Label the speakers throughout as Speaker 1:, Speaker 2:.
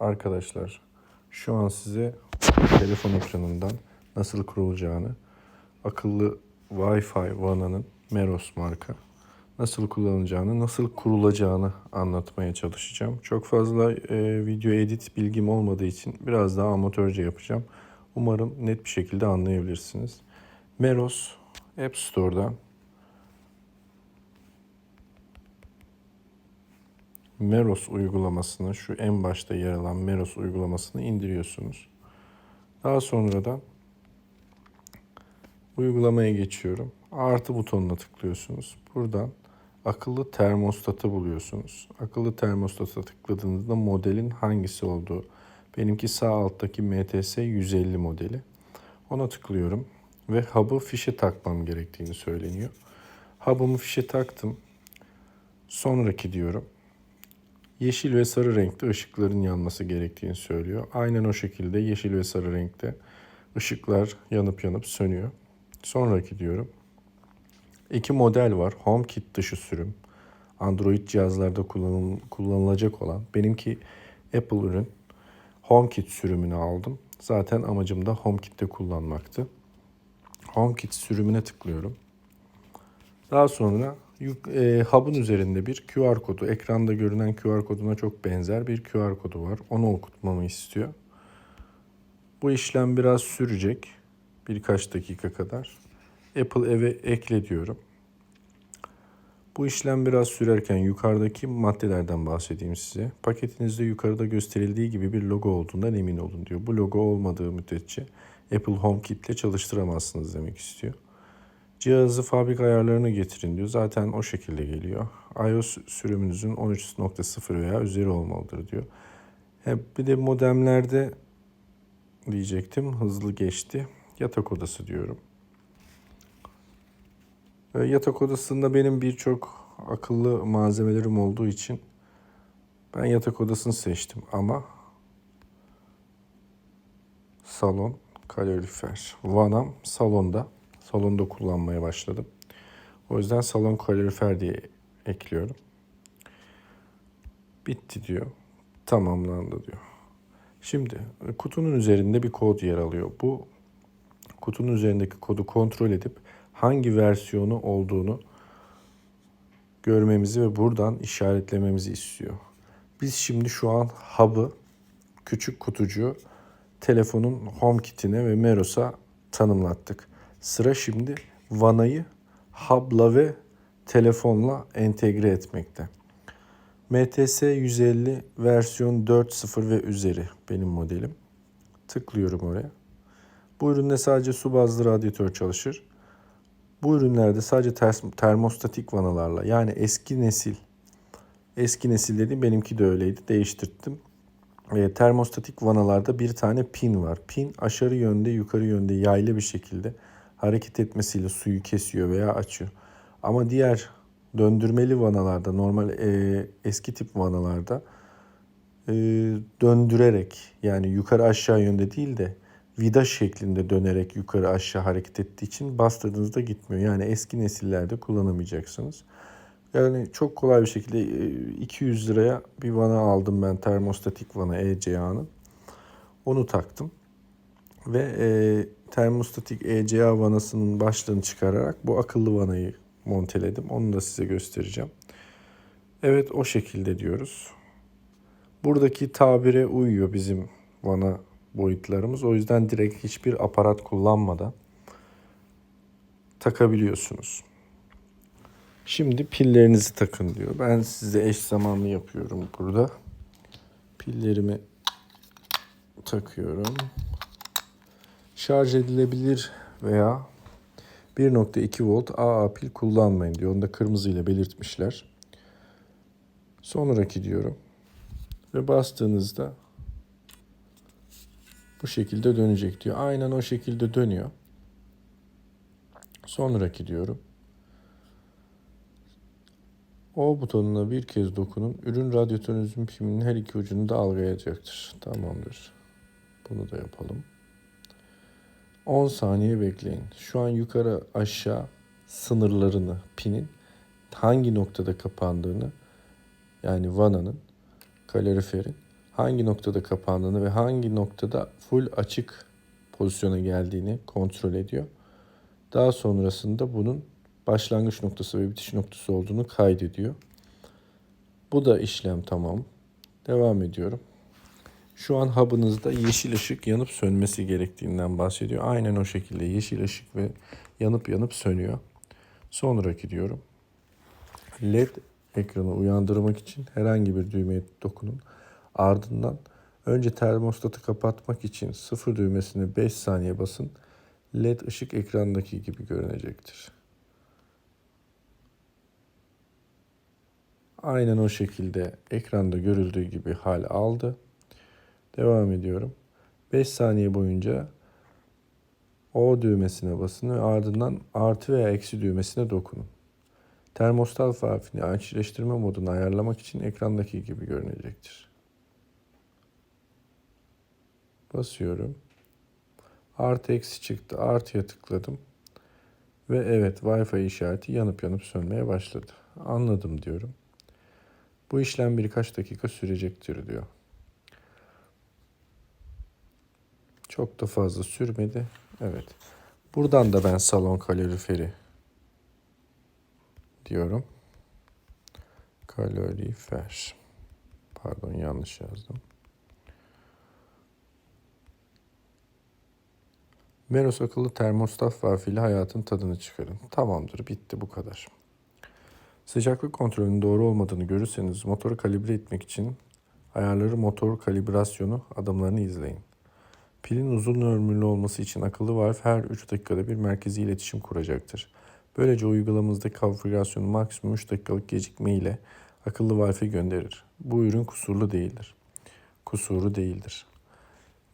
Speaker 1: Arkadaşlar şu an size telefon ekranından nasıl kurulacağını akıllı Wi-Fi vananın Meros marka nasıl kullanılacağını, nasıl kurulacağını anlatmaya çalışacağım. Çok fazla e, video edit bilgim olmadığı için biraz daha amatörce yapacağım. Umarım net bir şekilde anlayabilirsiniz. Meros App Store'dan Meros uygulamasını, şu en başta yer alan Meros uygulamasını indiriyorsunuz. Daha sonradan uygulamaya geçiyorum. Artı butonuna tıklıyorsunuz. Buradan akıllı termostatı buluyorsunuz. Akıllı termostata tıkladığınızda modelin hangisi olduğu. Benimki sağ alttaki MTS 150 modeli. Ona tıklıyorum ve hub'ı fişe takmam gerektiğini söyleniyor. Hub'ımı fişe taktım. Sonraki diyorum yeşil ve sarı renkte ışıkların yanması gerektiğini söylüyor. Aynen o şekilde yeşil ve sarı renkte ışıklar yanıp yanıp sönüyor. Sonraki diyorum. İki model var. HomeKit dışı sürüm. Android cihazlarda kullanıl- kullanılacak olan. Benimki Apple ürün. HomeKit sürümünü aldım. Zaten amacım da HomeKit'te kullanmaktı. HomeKit sürümüne tıklıyorum. Daha sonra e, hub'ın üzerinde bir QR kodu, ekranda görünen QR koduna çok benzer bir QR kodu var. Onu okutmamı istiyor. Bu işlem biraz sürecek. Birkaç dakika kadar. Apple eve ekle diyorum. Bu işlem biraz sürerken yukarıdaki maddelerden bahsedeyim size. Paketinizde yukarıda gösterildiği gibi bir logo olduğundan emin olun diyor. Bu logo olmadığı müddetçe Apple HomeKit ile çalıştıramazsınız demek istiyor. Cihazı fabrika ayarlarına getirin diyor. Zaten o şekilde geliyor. iOS sürümünüzün 13.0 veya üzeri olmalıdır diyor. Hep bir de modemlerde diyecektim. Hızlı geçti. Yatak odası diyorum. Ve Yatak odasında benim birçok akıllı malzemelerim olduğu için ben yatak odasını seçtim ama salon kalorifer. Vanam salonda. Salonda kullanmaya başladım. O yüzden salon kalorifer diye ekliyorum. Bitti diyor. Tamamlandı diyor. Şimdi kutunun üzerinde bir kod yer alıyor. Bu kutunun üzerindeki kodu kontrol edip hangi versiyonu olduğunu görmemizi ve buradan işaretlememizi istiyor. Biz şimdi şu an hub'ı küçük kutucuğu telefonun HomeKit'ine ve Meros'a tanımlattık. Sıra şimdi vanayı hub'la ve telefonla entegre etmekte. MTS 150 versiyon 4.0 ve üzeri benim modelim. Tıklıyorum oraya. Bu üründe sadece su bazlı radyatör çalışır. Bu ürünlerde sadece termostatik vanalarla yani eski nesil eski nesil dediğim benimki de öyleydi değiştirdim. E, termostatik vanalarda bir tane pin var. Pin aşağı yönde yukarı yönde yaylı bir şekilde hareket etmesiyle suyu kesiyor veya açıyor. Ama diğer döndürmeli vanalarda normal e, eski tip vanalarda e, döndürerek yani yukarı aşağı yönde değil de vida şeklinde dönerek yukarı aşağı hareket ettiği için bastırdığınızda gitmiyor. Yani eski nesillerde kullanamayacaksınız. Yani çok kolay bir şekilde e, 200 liraya bir vana aldım ben termostatik vana ECA'nın. Onu taktım. Ve e, termostatik ECA vanasının başlığını çıkararak bu akıllı vanayı monteledim. Onu da size göstereceğim. Evet o şekilde diyoruz. Buradaki tabire uyuyor bizim vana boyutlarımız. O yüzden direkt hiçbir aparat kullanmadan takabiliyorsunuz. Şimdi pillerinizi takın diyor. Ben size eş zamanlı yapıyorum burada. Pillerimi takıyorum. Şarj edilebilir veya 1.2 volt AA pil kullanmayın diyor. Onu da kırmızı ile belirtmişler. Sonraki diyorum. Ve bastığınızda bu şekilde dönecek diyor. Aynen o şekilde dönüyor. Sonraki diyorum. O butonuna bir kez dokunun. Ürün radyatörünüzün piminin her iki ucunu da algılayacaktır. Tamamdır. Bunu da yapalım. 10 saniye bekleyin. Şu an yukarı aşağı sınırlarını pinin hangi noktada kapandığını yani vananın kaloriferin hangi noktada kapandığını ve hangi noktada full açık pozisyona geldiğini kontrol ediyor. Daha sonrasında bunun başlangıç noktası ve bitiş noktası olduğunu kaydediyor. Bu da işlem tamam. Devam ediyorum. Şu an hub'ınızda yeşil ışık yanıp sönmesi gerektiğinden bahsediyor. Aynen o şekilde yeşil ışık ve yanıp yanıp sönüyor. Sonraki diyorum. LED ekranı uyandırmak için herhangi bir düğmeye dokunun. Ardından önce termostatı kapatmak için sıfır düğmesini 5 saniye basın. LED ışık ekrandaki gibi görünecektir. Aynen o şekilde ekranda görüldüğü gibi hal aldı. Devam ediyorum. 5 saniye boyunca O düğmesine basın ve ardından artı veya eksi düğmesine dokunun. Termostat valfini açıleştirme modunu ayarlamak için ekrandaki gibi görünecektir. Basıyorum. Artı eksi çıktı. Artıya tıkladım. Ve evet Wi-Fi işareti yanıp yanıp sönmeye başladı. Anladım diyorum. Bu işlem birkaç dakika sürecektir diyor. Çok da fazla sürmedi. Evet. Buradan da ben salon kaloriferi diyorum. Kalorifer. Pardon yanlış yazdım. Meros akıllı termostat valfiyle hayatın tadını çıkarın. Tamamdır, bitti bu kadar. Sıcaklık kontrolünün doğru olmadığını görürseniz motoru kalibre etmek için ayarları motor kalibrasyonu adımlarını izleyin. Pilin uzun ömürlü olması için akıllı valf her 3 dakikada bir merkezi iletişim kuracaktır. Böylece uygulamamızdaki konfigürasyonu maksimum 3 dakikalık gecikme ile akıllı valfe gönderir. Bu ürün kusurlu değildir. Kusuru değildir.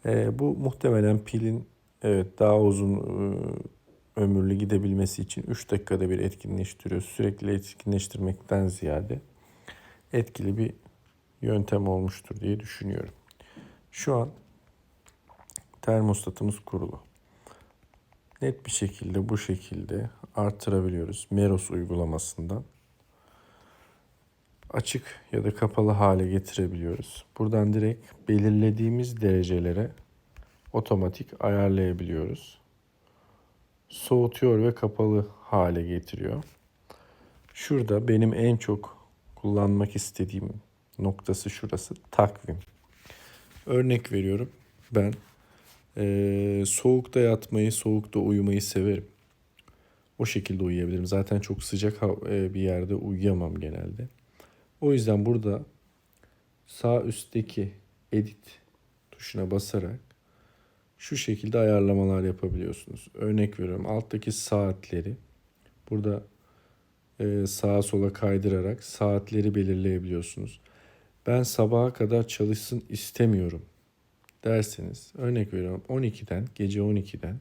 Speaker 1: Ee, bu muhtemelen pilin evet daha uzun e, ömürlü gidebilmesi için 3 dakikada bir etkinleştiriyor. Sürekli etkinleştirmekten ziyade etkili bir yöntem olmuştur diye düşünüyorum. Şu an termostatımız kurulu. Net bir şekilde bu şekilde artırabiliyoruz Meros uygulamasından. Açık ya da kapalı hale getirebiliyoruz. Buradan direkt belirlediğimiz derecelere otomatik ayarlayabiliyoruz. Soğutuyor ve kapalı hale getiriyor. Şurada benim en çok kullanmak istediğim noktası şurası takvim. Örnek veriyorum. Ben ee, soğukta yatmayı, soğukta uyumayı severim. O şekilde uyuyabilirim. Zaten çok sıcak bir yerde uyuyamam genelde. O yüzden burada sağ üstteki edit tuşuna basarak şu şekilde ayarlamalar yapabiliyorsunuz. Örnek veriyorum alttaki saatleri burada e, sağa sola kaydırarak saatleri belirleyebiliyorsunuz. Ben sabaha kadar çalışsın istemiyorum derseniz örnek veriyorum 12'den gece 12'den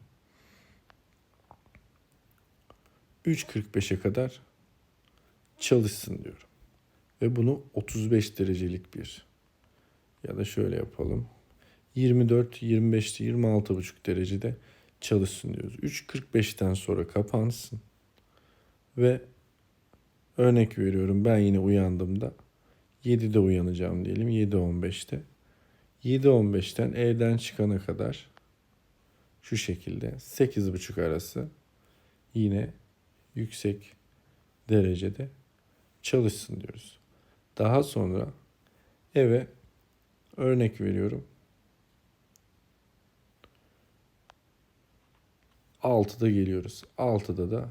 Speaker 1: 3.45'e kadar çalışsın diyorum. Ve bunu 35 derecelik bir ya da şöyle yapalım. 24, 25, 26,5 derecede çalışsın diyoruz. 3.45'ten sonra kapansın. Ve örnek veriyorum ben yine uyandığımda 7'de uyanacağım diyelim 7.15'te. 7.15'ten evden çıkana kadar şu şekilde 8.30 arası yine yüksek derecede çalışsın diyoruz. Daha sonra eve örnek veriyorum 6'da geliyoruz. 6'da da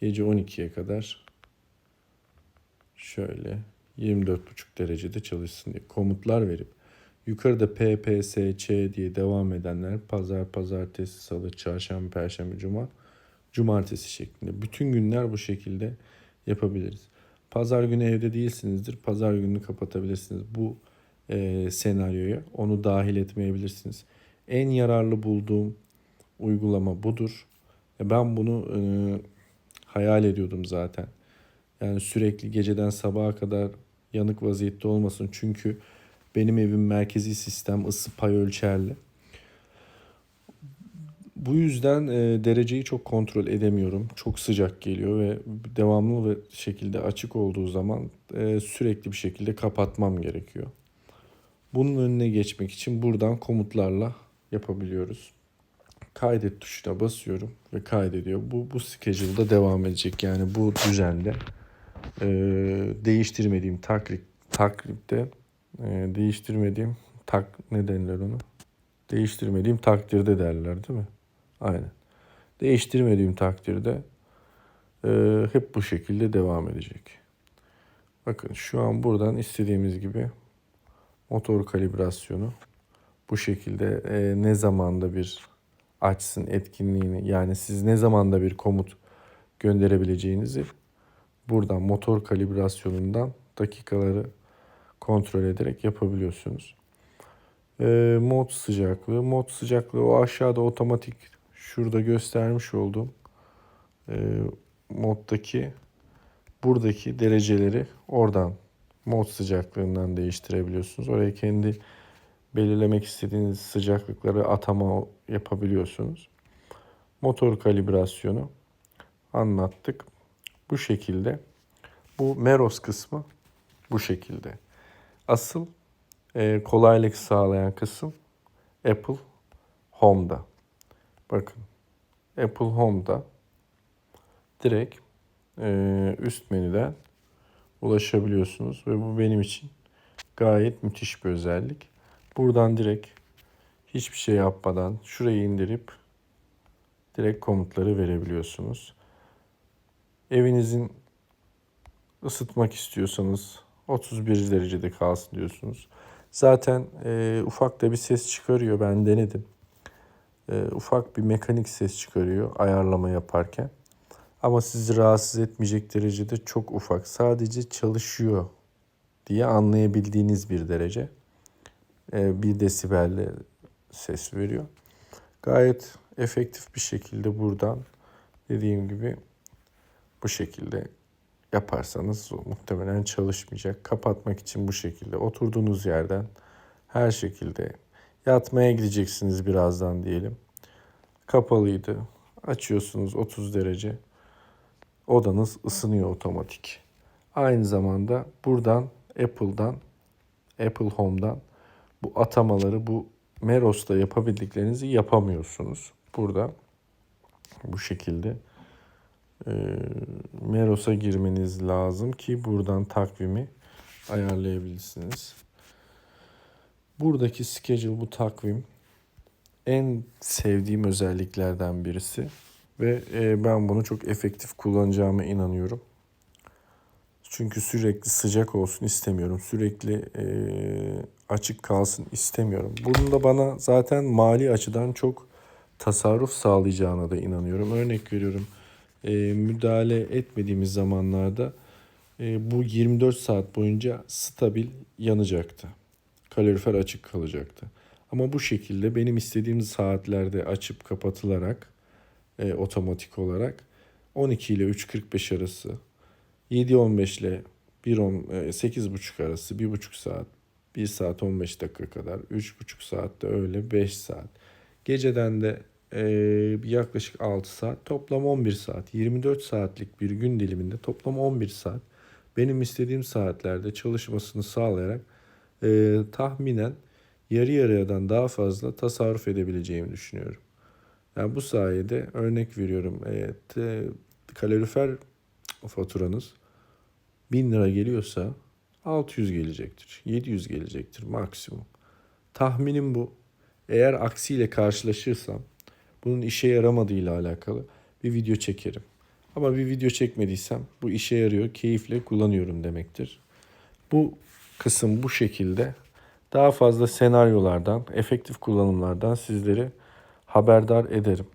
Speaker 1: gece 12'ye kadar şöyle 24,5 derecede çalışsın diye komutlar verip Yukarıda P, P, S, Ç diye devam edenler pazar, pazartesi, salı, çarşamba, perşembe, cuma, cumartesi şeklinde. Bütün günler bu şekilde yapabiliriz. Pazar günü evde değilsinizdir. Pazar gününü kapatabilirsiniz. Bu e, senaryoya onu dahil etmeyebilirsiniz. En yararlı bulduğum uygulama budur. E, ben bunu e, hayal ediyordum zaten. Yani sürekli geceden sabaha kadar yanık vaziyette olmasın. Çünkü benim evim merkezi sistem ısı pay ölçerli. Bu yüzden e, dereceyi çok kontrol edemiyorum. Çok sıcak geliyor ve devamlı ve şekilde açık olduğu zaman e, sürekli bir şekilde kapatmam gerekiyor. Bunun önüne geçmek için buradan komutlarla yapabiliyoruz. Kaydet tuşuna basıyorum ve kaydediyor. Bu bu schedule'da devam edecek. Yani bu düzende e, değiştirmediğim taklit taklipte e, değiştirmediğim tak ne denir onu? Değiştirmediğim takdirde derler değil mi? Aynen. Değiştirmediğim takdirde e, hep bu şekilde devam edecek. Bakın şu an buradan istediğimiz gibi motor kalibrasyonu bu şekilde e, ne zamanda bir açsın etkinliğini yani siz ne zamanda bir komut gönderebileceğinizi buradan motor kalibrasyonundan dakikaları kontrol ederek yapabiliyorsunuz. E, mod sıcaklığı, mod sıcaklığı o aşağıda otomatik şurada göstermiş olduğum e, moddaki buradaki dereceleri oradan mod sıcaklığından değiştirebiliyorsunuz. Oraya kendi belirlemek istediğiniz sıcaklıkları atama yapabiliyorsunuz. Motor kalibrasyonu anlattık. Bu şekilde. Bu Meros kısmı bu şekilde. Asıl e, kolaylık sağlayan kısım Apple Home'da. Bakın Apple Home'da direkt e, üst menüden ulaşabiliyorsunuz ve bu benim için gayet müthiş bir özellik. Buradan direkt hiçbir şey yapmadan şurayı indirip direkt komutları verebiliyorsunuz. Evinizin ısıtmak istiyorsanız 31 derecede kalsın diyorsunuz. Zaten e, ufak da bir ses çıkarıyor. Ben denedim. E, ufak bir mekanik ses çıkarıyor ayarlama yaparken. Ama sizi rahatsız etmeyecek derecede çok ufak. Sadece çalışıyor diye anlayabildiğiniz bir derece. E, bir desibelle ses veriyor. Gayet efektif bir şekilde buradan dediğim gibi bu şekilde yaparsanız muhtemelen çalışmayacak. Kapatmak için bu şekilde oturduğunuz yerden her şekilde yatmaya gideceksiniz birazdan diyelim. Kapalıydı. Açıyorsunuz 30 derece. Odanız ısınıyor otomatik. Aynı zamanda buradan Apple'dan Apple Home'dan bu atamaları bu Meros'ta yapabildiklerinizi yapamıyorsunuz. Burada bu şekilde Meros'a girmeniz lazım ki buradan takvimi ayarlayabilirsiniz. Buradaki schedule bu takvim en sevdiğim özelliklerden birisi ve e, ben bunu çok efektif kullanacağıma inanıyorum. Çünkü sürekli sıcak olsun istemiyorum. Sürekli e, açık kalsın istemiyorum. Bunun da bana zaten mali açıdan çok tasarruf sağlayacağına da inanıyorum. Örnek veriyorum e, müdahale etmediğimiz zamanlarda e, bu 24 saat boyunca stabil yanacaktı. Kalorifer açık kalacaktı. Ama bu şekilde benim istediğim saatlerde açıp kapatılarak e, otomatik olarak 12 ile 3.45 arası 7.15 ile 1.10 e, 8.30 arası 1.5 saat 1 saat 15 dakika kadar 3.5 saatte öyle 5 saat. Geceden de e, yaklaşık 6 saat toplam 11 saat 24 saatlik bir gün diliminde toplam 11 saat benim istediğim saatlerde çalışmasını sağlayarak e, tahminen yarı yarıyadan daha fazla tasarruf edebileceğimi düşünüyorum. Yani bu sayede örnek veriyorum e, te, kalorifer faturanız 1000 lira geliyorsa 600 gelecektir. 700 gelecektir maksimum. Tahminim bu. Eğer aksiyle karşılaşırsam bunun işe yaramadığıyla alakalı bir video çekerim. Ama bir video çekmediysem bu işe yarıyor, keyifle kullanıyorum demektir. Bu kısım bu şekilde. Daha fazla senaryolardan, efektif kullanımlardan sizleri haberdar ederim.